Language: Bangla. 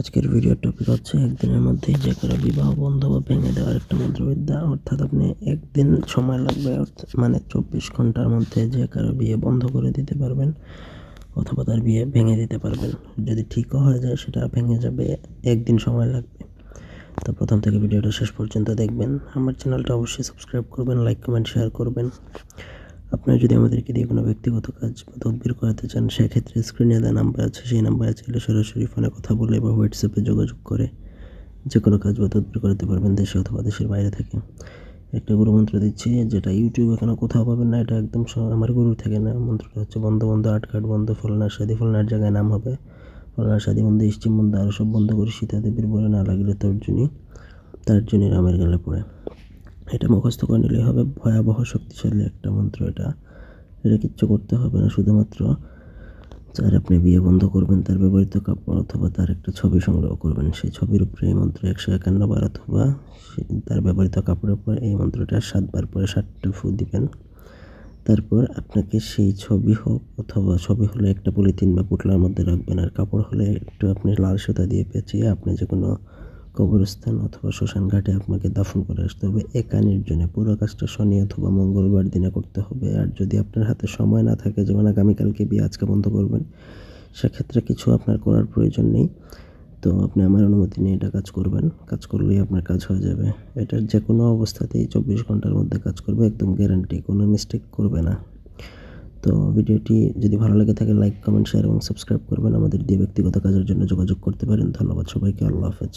আজকের ভিডিওর টপিক হচ্ছে, একদিনের মধ্যে যে কারও বিবাহ বন্ধ বা ভেঙে দেওয়ার একটা মন্ত্রবিদ্যা। অর্থাৎ আপনি একদিন সময় লাগবে মানে চব্বিশ ঘণ্টার মধ্যে যে কারও বিয়ে বন্ধ করে দিতে পারবেন অথবা তার বিয়ে ভেঙে দিতে পারবেন। যদি ঠিকও হয়ে যায়, সেটা ভেঙে যাবে, একদিন সময় লাগবে। তো প্রথম থেকে ভিডিওটা শেষ পর্যন্ত দেখবেন। আমার চ্যানেলটা অবশ্যই সাবস্ক্রাইব করবেন লাইক কমেন্ট শেয়ার করবেন। আপনারা যদি আমাদেরকে দিয়ে কোনো ব্যক্তিগত কাজ বা তদবির করাতে চান, সেক্ষেত্রে স্ক্রিনে দেওয়া নাম্বার আছে, সেই নাম্বারে চাইলে সরাসরি ফোনে কথা বলে বা হোয়াটসঅ্যাপে যোগাযোগ করে যে কোনো কাজ বা তদবির করাতে পারবেন দেশে অথবা দেশের বাইরে থেকে। একটা গুরু মন্ত্র দিচ্ছি, যেটা ইউটিউবে এখনও কোথাও পাবেন না, এটা একদম আমার গুরু থেকে না, মন্ত্রটা হচ্ছে বন্ধ বন্ধ আটকাট বন্ধ ফলনার সাদি, ফলনার জায়গায় নাম হবে। ফলনার সাদি বন্ধ ইষ্টিম বন্ধ আরও সব বন্ধ করে সীতা দেবীর বলে না লাগলে তর্জনী তার রামের গেলে পড়ে। এটা মুখস্থ করে নিলেই হবে। ভয়াবহ শক্তিশালী একটা মন্ত্র এটা। এটা কিচ্ছু করতে হবে না, শুধুমাত্র যার আপনি বিয়ে বন্ধ করবেন, তার ব্যবহৃত কাপড় অথবা তার একটা ছবি সংগ্রহ করবেন। সেই ছবির উপরে এই মন্ত্র একশো একান্ন বার অথবা তার ব্যবহৃত কাপড়ের উপর এই মন্ত্রটা সাতবার পরে সাতটা ফু দিবেন। তারপর আপনাকে সেই ছবি হোক অথবা ছবি হলে একটা পলিথিন বা পুটলার মধ্যে রাখবেন, আর কাপড় হলে একটু আপনি লাল সুতা দিয়ে পেঁচিয়ে আপনি যে কোনো কবরস্থান অথবা শ্মশান ঘাটে আপনাকে দাফন করে আসতে হবে। একা নির্জনে পুরো কাজটা শনি অথবা মঙ্গলবার দিনে করতে হবে। আর যদি আপনার হাতে সময় না থাকে, যেমন আগামীকালকে বিয়ে আজকে বন্ধ করবেন, সেক্ষেত্রে কিছু আপনার করার প্রয়োজন নেই। তো আপনি আমার অনুমতি নিয়ে এটা কাজ করবেন। কাজ করলেই আপনার কাজ হয়ে যাবে। এটার যে কোনো অবস্থাতেই চব্বিশ ঘণ্টার মধ্যে কাজ করবে, একদম গ্যারান্টি কোনো মিস্টেক করবে না। তো ভিডিওটি যদি ভালো লেগে থাকে লাইক কমেন্ট শেয়ার এবং সাবস্ক্রাইব করবেন। আমাদের দিয়ে ব্যক্তিগত কাজের জন্য যোগাযোগ করতে পারেন। ধন্যবাদ সবাইকে, আল্লাহ হাফেজ।